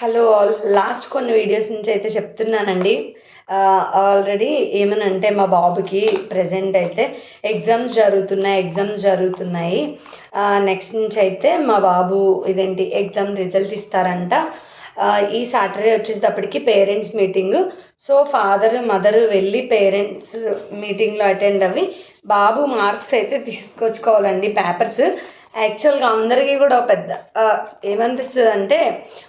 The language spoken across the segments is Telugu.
Hello all. లాస్ట్ కొన్ని వీడియోస్ నుంచి అయితే చెప్తున్నానండి. ఆల్రెడీ ఏమనంటే మా బాబుకి ప్రజెంట్ అయితే ఎగ్జామ్స్ జరుగుతున్నాయి ఎగ్జామ్స్ జరుగుతున్నాయి. నెక్స్ట్ నుంచి అయితే మా బాబు ఇదేంటి ఎగ్జామ్ రిజల్ట్ ఇస్తారంట. ఈ సాటర్డే వచ్చేటప్పటికి parents meeting. So father mother వెళ్ళి పేరెంట్స్ మీటింగ్లో అటెండ్ అవి బాబు మార్క్స్ అయితే తీసుకొచ్చుకోవాలండి పేపర్స్. యాక్చువల్గా అందరికీ కూడా పెద్ద ఏమనిపిస్తుంది అంటే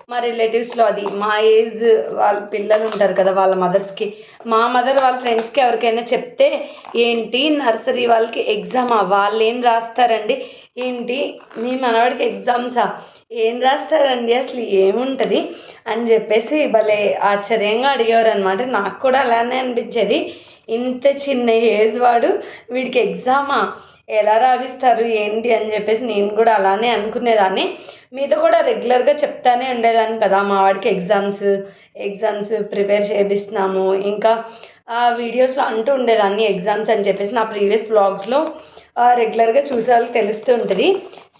మా రిలేటివ్స్లో అది మా ఏజ్ వాళ్ళ పిల్లలు ఉంటారు కదా వాళ్ళ మదర్స్కి మా మదర్ వాళ్ళ ఫ్రెండ్స్కి ఎవరికైనా చెప్తే ఏంటి నర్సరీ వాళ్ళకి ఎగ్జామా? వాళ్ళు ఏం రాస్తారండి? ఏంటి? మీ మనవాడికి ఎగ్జామ్సా? ఏం రాస్తారండి అసలు ఏముంటుంది? అని చెప్పేసి భలే ఆశ్చర్యంగా అడిగేవారు అనమాట నాకు కూడా అలానే అనిపించేది. ఇంత చిన్న ఏజ్ వాడు వీడికి ఎగ్జామా? ఎలా రావిస్తారు ఏంటి అని చెప్పేసి నేను కూడా అలానే అనుకునేదాన్ని. మీతో కూడా రెగ్యులర్గా చెప్తానే ఉండేదాన్ని కదా మా వాడికి ఎగ్జామ్స్ ఎగ్జామ్స్ ప్రిపేర్ చేపిస్తున్నాము. ఇంకా ఆ వీడియోస్లో అంటూ ఉండేదాన్ని ఎగ్జామ్స్ అని చెప్పేసి నా ప్రీవియస్ బ్లాగ్స్లో రెగ్యులర్గా చూసే వాళ్ళకి తెలుస్తూ ఉంటుంది.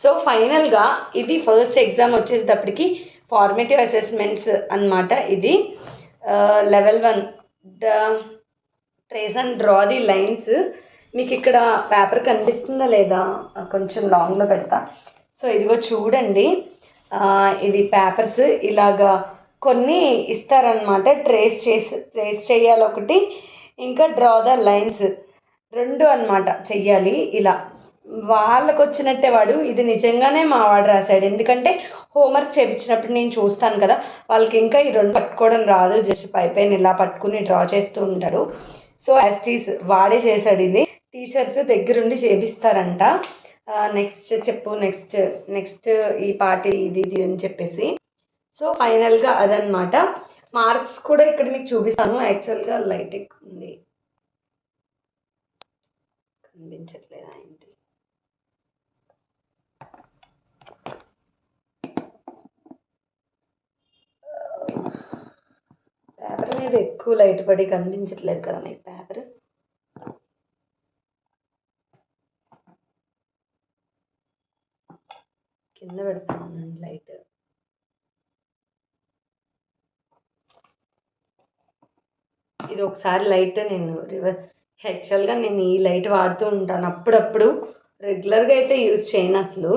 సో ఫైనల్గా ఇది ఫస్ట్ ఎగ్జామ్ వచ్చేటప్పటికి ఫార్మేటివ్ అసెస్మెంట్స్ అన్నమాట ఇది. Level one the trace and draw the lines మీకు ఇక్కడ పేపర్ కనిపిస్తుందా లేదా? కొంచెం లాంగ్లో పెడతా. సో ఇదిగో చూడండి. ఇది పేపర్స్ ఇలాగా కొన్ని ఇస్తారనమాట ట్రేస్ చేసి ట్రేస్ చేయాలి ఒకటి. ఇంకా డ్రా ద లైన్స్ రెండు అన్నమాట చెయ్యాలి ఇలా. వాళ్ళకు వచ్చినట్టే వాడు. ఇది నిజంగానే మా వాడు రాశాడు. ఎందుకంటే హోంవర్క్ చేయించినప్పుడు నేను చూస్తాను కదా. వాళ్ళకి ఇంకా ఈ రెండు పట్టుకోవడం రాదు. జస్ట్ పైపైన ఇలా పట్టుకుని డ్రా చేస్తూ ఉంటాడు. సో యాస్టీస్ వాడే చేశాడు ఇది టీచర్స్ దగ్గరుండి చేపిస్తారంట. నెక్స్ట్ చెప్పు నెక్స్ట్ నెక్స్ట్ ఈ పార్టీ ఇది ఇది అని చెప్పేసి. సో ఫైనల్గా అదనమాట మార్క్స్ కూడా ఇక్కడ మీకు చూపిస్తాను. యాక్చువల్గా లైట్ ఎక్కువ ఉంది కనిపించట్లేదా ఏంటి? పేపర్ మీద ఎక్కువ లైట్ పడి కనిపించట్లేదు కదా మీకు పేపర్ కింద పెడుతున్నానండి లైట్. ఇది ఒకసారి లైట్ నేను రివర్ యాక్చువల్గా నేను ఈ లైట్ వాడుతూ ఉంటాను అప్పుడప్పుడు. రెగ్యులర్గా అయితే యూజ్ చేయను అసలు.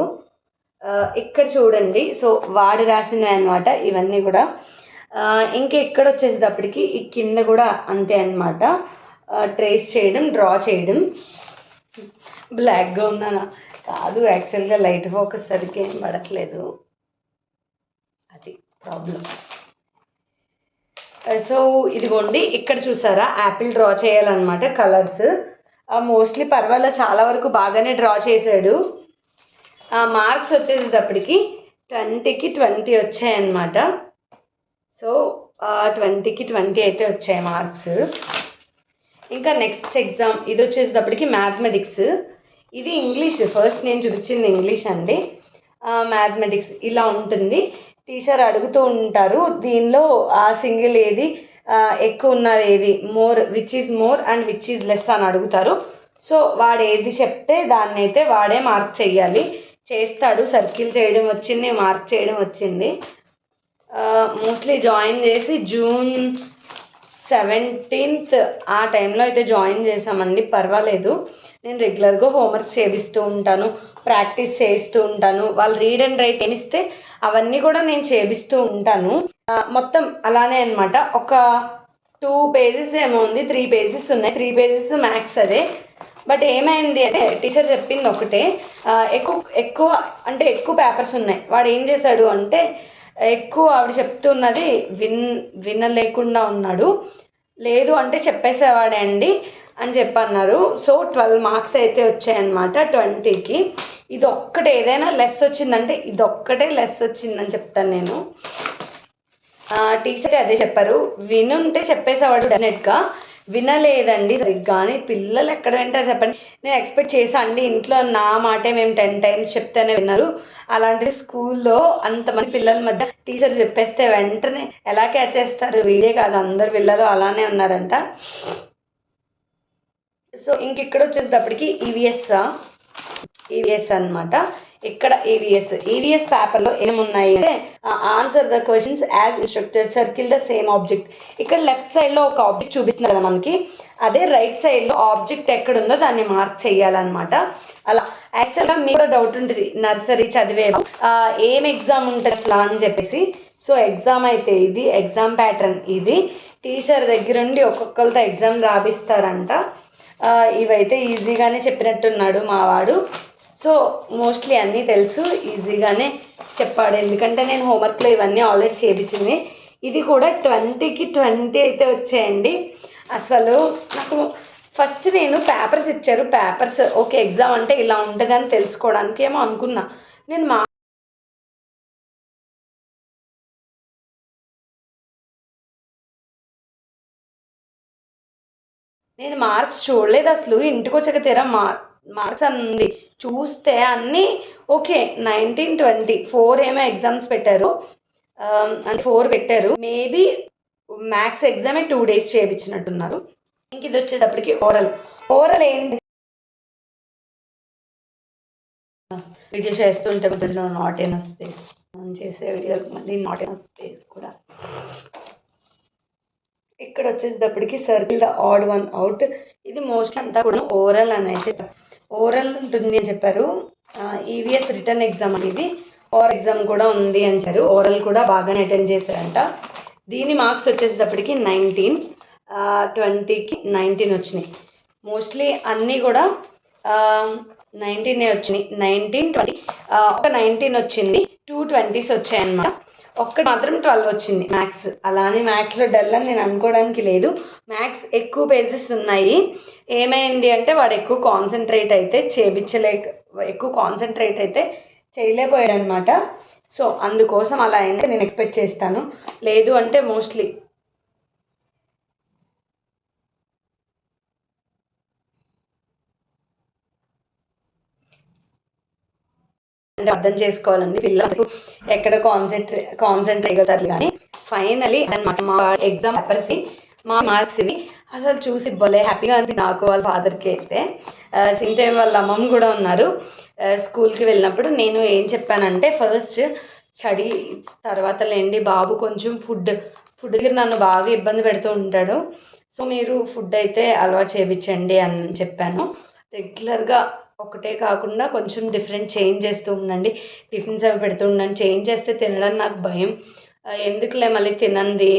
ఇక్కడ చూడండి. సో వాడి రాసినవి అనమాట ఇవన్నీ కూడా. ఇంకా ఇక్కడ వచ్చేసేటప్పటికి ఈ కింద కూడా అంతే అనమాట ట్రేస్ చేయడం డ్రా చేయడం. బ్లాక్గా ఉన్నానా కాదు యాక్చువల్గా లైట్ ఫోకస్ సరిగ్గా ఏం పడట్లేదు. అది ప్రాబ్లం సో uh, ఇదిగోండి ఇక్కడ చూసారా యాపిల్ డ్రా చేయాలన్నమాట కలర్స్ మోస్ట్లీ పర్వాలేదు చాలా వరకు బాగానే డ్రా చేశాడు. Uh, మార్క్స్ వచ్చేసేటప్పటికి ట్వంటీకి ట్వంటీ వచ్చాయన్నమాట. సో ట్వంటీకి ట్వంటీ అయితే వచ్చాయి మార్క్స్ ఇంకా నెక్స్ట్ ఎగ్జామ్ ఇది వచ్చేసేటప్పటికి మ్యాథమెటిక్స్ ఇది ఇంగ్లీష్ ఫస్ట్ నేను చూపించింది ఇంగ్లీష్ అండి. మ్యాథమెటిక్స్ ఇలా ఉంటుంది. టీచర్ అడుగుతూ ఉంటారు దీనిలో ఆ సింగిల్ ఏది? ఎక్కువ ఉన్నది ఏది? More which is more and which is less అని అడుగుతారు. సో వాడు ఏది చెప్తే దాన్ని అయితే వాడే మార్క్ చేయాలి చేస్తాడు సర్కిల్ చేయడం వచ్చింది మార్క్ చేయడం వచ్చింది. మోస్ట్లీ జాయిన్ చేసి జూన్ సెవెంటీన్త్ ఆ టైంలో అయితే జాయిన్ చేసామండి పర్వాలేదు. నేను రెగ్యులర్గా హోంవర్క్ చేపిస్తూ ఉంటాను ప్రాక్టీస్ చేస్తూ ఉంటాను. వాళ్ళు రీడ్ అండ్ రైట్ ఏమిస్తే అవన్నీ కూడా నేను చేపిస్తూ ఉంటాను. మొత్తం అలానే అనమాట ఒక టూ పేజెస్ ఏమో ఉంది త్రీ పేజెస్ ఉన్నాయి. త్రీ పేజెస్ మ్యాథ్స్ అదే. బట్ ఏమైంది అంటే టీచర్ చెప్పింది ఒకటే. ఎక్కువ ఎక్కువ అంటే ఎక్కువ పేపర్స్ ఉన్నాయి. వాడు ఏం చేశాడు అంటే ఎక్కువ ఆవిడ చెప్తున్నది విన్ వినలేకుండా ఉన్నాడు. లేదు అంటే చెప్పేసేవాడే అండి అని చెప్పి అన్నారు సో ట్వెల్వ్ మార్క్స్ అయితే వచ్చాయన్నమాట ట్వంటీకి. ఇది ఒక్కటే ఏదైనా లెస్ వచ్చిందంటే ఇది ఒక్కటే లెస్ వచ్చిందని చెప్తాను నేను. టీచర్ అదే చెప్పారు. వినుంటే చెప్పేసేవాడు డెఫినెట్గా. వినలేదండి సరిగ్గా అని పిల్లలు ఎక్కడ వింటారు చెప్పండి. నేను ఎక్స్పెక్ట్ చేసా అండి ఇంట్లో నా మాటే మేము టెన్ టైమ్స్ చెప్తేనే విన్నారు. అలాంటిది స్కూల్లో అంతమంది పిల్లల మధ్య టీచర్ చెప్పేస్తే వెంటనే ఎలా క్యాచ్ చేస్తారు? వీడే కాదు అందరు పిల్లలు అలానే ఉన్నారంట. సో ఇంక ఇక్కడ వచ్చేటప్పటికి ఈవీఎస్ ఈవీఎస్ అన్నమాట. ఇక్కడ ఈవీఎస్ ఈవీఎస్ పేపర్లో ఏమున్నాయి అంటే answer the questions as instructed circle the same object ఇక్కడ లెఫ్ట్ సైడ్లో ఒక ఆబ్జెక్ట్ చూపిస్తున్నారు కదా మనకి. అదే రైట్ సైడ్లో ఆబ్జెక్ట్ ఎక్కడ ఉందో దాన్ని మార్క్ చేయాలన్నమాట. అలా. యాక్చువల్గా మీకు కూడా డౌట్ ఉంటుంది. నర్సరీ చదివే ఏం ఎగ్జామ్ ఉంటుంది అసలు అని చెప్పేసి. సో ఎగ్జామ్ అయితే ఇది ఎగ్జామ్ ప్యాటర్న్ ఇది. టీచర్ దగ్గరుండి ఒక్కొక్కరితో ఎగ్జామ్ రాపిస్తారంట. ఇవైతే ఈజీగానే చెప్పినట్టున్నాడు మావాడు. సో మోస్ట్లీ అన్నీ తెలుసు ఈజీగానే చెప్పాడు. ఎందుకంటే నేను హోంవర్క్లో ఇవన్నీ ఆల్రెడీ చేయించింది ఇది కూడా ట్వంటీకి ట్వంటీ అయితే వచ్చాయండి. అసలు నాకు ఫస్ట్ నేను పేపర్స్ ఇచ్చారు. పేపర్స్ ఓకే ఎగ్జామ్ అంటే ఇలా ఉంటుందని తెలుసుకోవడానికి ఏమో అనుకున్నా. నేను మా నేను మార్క్స్ చూడలేదు అసలు ఇంటికి వచ్చాక తెరా మార్క్ మార్క్స్ అంది. చూస్తే అన్నీ ఓకే నైన్టీన్ ట్వంటీ ఫోర్ ఏమో ఎగ్జామ్స్ పెట్టారు. అంటే ఫోర్ పెట్టారు. మేబీ మ్యాథ్స్ ఎగ్జామే టూ డేస్ చేయించినట్టున్నారు. ఇంక ఇది వచ్చేటప్పటికి ఓరల్ ఓరల్ ఏంటి? వీడియో చేస్తుంటే మధ్యలో నాట్ ఇన్ స్పేస్ మనం చేసే వీడియోలకు మళ్ళీ నాట్ ఇన్ స్పేస్ కూడా. ఇక్కడ వచ్చేటప్పటికి circle the odd one out ఇది మోస్ట్ అంతా కూడా ఓరల్ అని అయితే ఓరల్ ఉంటుంది అని చెప్పారు. ఈవీఎస్ రిటర్న్ ఎగ్జామ్ అనేది ఓవర్ ఎగ్జామ్ కూడా ఉంది అని చెప్పారు. ఓరల్ కూడా బాగానే అటెండ్ చేశారంట. దీని మార్క్స్ వచ్చేటప్పటికి నైన్టీన్ ట్వంటీకి నైన్టీన్ వచ్చినాయి. మోస్ట్లీ అన్నీ కూడా నైన్టీనే వచ్చినాయి. నైన్టీన్ ట్వంటీ ఒక నైన్టీన్ వచ్చింది. టూ ట్వంటీస్ వచ్చాయన్నమాట. ఒక్కటి మాత్రం ట్వెల్వ్ వచ్చింది మ్యాథ్స్. అలానే మ్యాథ్స్లో డల్ అని నేను అనుకోవడానికి లేదు. మ్యాథ్స్ ఎక్కువ పేజెస్ ఉన్నాయి. ఏమైంది అంటే వాడు ఎక్కువ కాన్సన్ట్రేట్ అయితే చేపించలేక ఎక్కువ కాన్సన్ట్రేట్ అయితే చేయలేకపోయాడు అనమాట సో అందుకోసం అలా అయింది. నేను ఎక్స్పెక్ట్ చేస్తాను. లేదు అంటే మోస్ట్లీ అంటే అర్థం చేసుకోవాలండి. పిల్లలకు ఎక్కడ కాన్సన్ట్రే కాన్సన్ట్రేట్ అవుతారు కానీ ఫైనలీ అనమాట మా ఎగ్జామ్ పేపర్స్ మా మార్క్స్ ఇవి అసలు చూసి భలే హ్యాపీగా అనిపి నాకు వాళ్ళ ఫాదర్కి అయితే. సేమ్ టైం వాళ్ళ అమ్మమ్మ కూడా ఉన్నారు. స్కూల్కి వెళ్ళినప్పుడు నేను ఏం చెప్పానంటే ఫస్ట్ స్టడీ తర్వాత లేండి బాబు కొంచెం ఫుడ్ ఫుడ్ దగ్గర నన్ను బాగా ఇబ్బంది పెడుతూ ఉంటాడు. సో మీరు ఫుడ్ అయితే అలవాటు చేయించండి అని చెప్పాను. రెగ్యులర్గా ఒకటే కాకుండా కొంచెం డిఫరెంట్ చేంజ్ చేస్తూ ఉండండి. టిఫిన్స్ అవి పెడుతూ ఉండండి. చేంజ్ చేస్తే తినడం నాకు భయం. ఎందుకులే మళ్ళీ తినంది?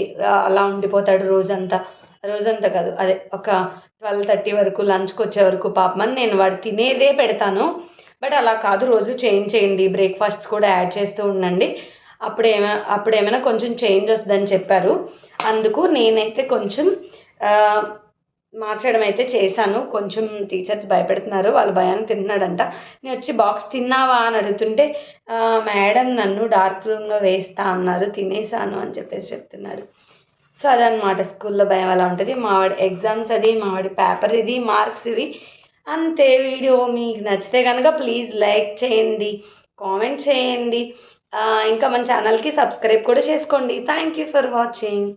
అలా ఉండిపోతాడు రోజంతా. రోజంతా కాదు అదే ఒక ట్వెల్వ్ థర్టీ వరకు లంచ్కి వచ్చే వరకు పాపమని నేను వాడు తినేదే పెడతాను. బట్ అలా కాదు రోజు చేంజ్ చేయండి. బ్రేక్ఫాస్ట్ కూడా యాడ్ చేస్తూ ఉండండి. అప్పుడు ఏమైనా అప్పుడు ఏమైనా కొంచెం చేంజ్ వస్తుందని చెప్పారు. అందుకు నేనైతే కొంచెం మార్చడం అయితే చేశాను. కొంచెం టీచర్స్ భయపెడుతున్నారు. వాళ్ళు భయాన్ని తిన్నాడంట నేను వచ్చి బాక్స్ తిన్నావా? అని అడుగుతుంటే మేడం నన్ను డార్క్ రూమ్లో వేస్తా అన్నారు. తినేసాను అని చెప్పేసి చెప్తున్నాడు. సో అదనమాట స్కూల్లో భయం అలా ఉంటుంది. మావాడి ఎగ్జామ్స్ అది మావాడి పేపర్ ఇది మార్క్స్ ఇవి. అంతే వీడియో. మీకు నచ్చితే కనుక ప్లీజ్ లైక్ చేయండి కామెంట్ చేయండి. ఇంకా మన ఛానల్కి సబ్స్క్రైబ్ కూడా చేసుకోండి. Thank you for watching.